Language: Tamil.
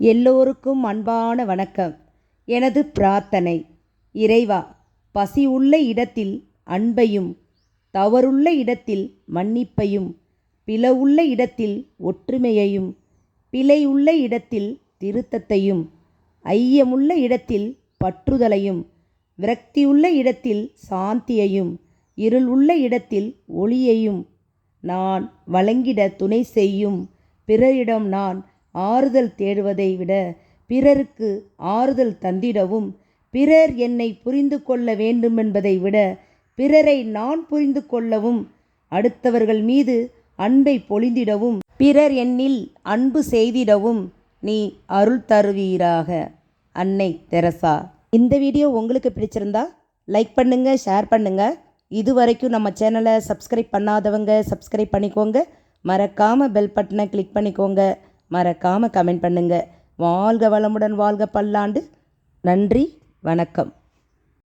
எல்லோருக்கும் அன்பான வணக்கம். எனது பிரார்த்தனை இறைவா பசி உள்ள இடத்தில் அன்பையும் தவறுள்ள இடத்தில் மன்னிப்பையும் பிளவுள்ள இடத்தில் ஒற்றுமையையும் பிழை உள்ள இடத்தில் திருத்தத்தையும் ஐயமுள்ள இடத்தில் பற்றுதலையும் விரக்தியுள்ள இடத்தில் சாந்தியையும் இருள் உள்ள இடத்தில் ஒளியையும் நான் வழங்கிட துணை செய்யும். பிறரிடம் நான் ஆறுதல் தேடுவதை விட பிறருக்கு ஆறுதல் தந்திடவும் பிறர் என்னை புரிந்து கொள்ள வேண்டுமென்பதை விட பிறரை நான் புரிந்து கொள்ளவும் அடுத்தவர்கள் மீது அன்பை பொழிந்திடவும் பிறர் என்னில் அன்பு செய்திடவும் நீ அருள் தருவீராக. அன்னை தெரசா. இந்த வீடியோ உங்களுக்கு பிடிச்சிருந்தா லைக் பண்ணுங்கள் ஷேர் பண்ணுங்கள் இது வரைக்கும் நம்ம சேனலை சப்ஸ்கிரைப் பண்ணாதவங்க சப்ஸ்கிரைப் பண்ணிக்கோங்க. மறக்காமல் பெல் பட்டனை கிளிக் பண்ணிக்கோங்க. மறக்காமல் கமெண்ட் பண்ணுங்கள் வாழ்க வளமுடன் வாழ்க பல்லாண்டு. நன்றி வணக்கம்.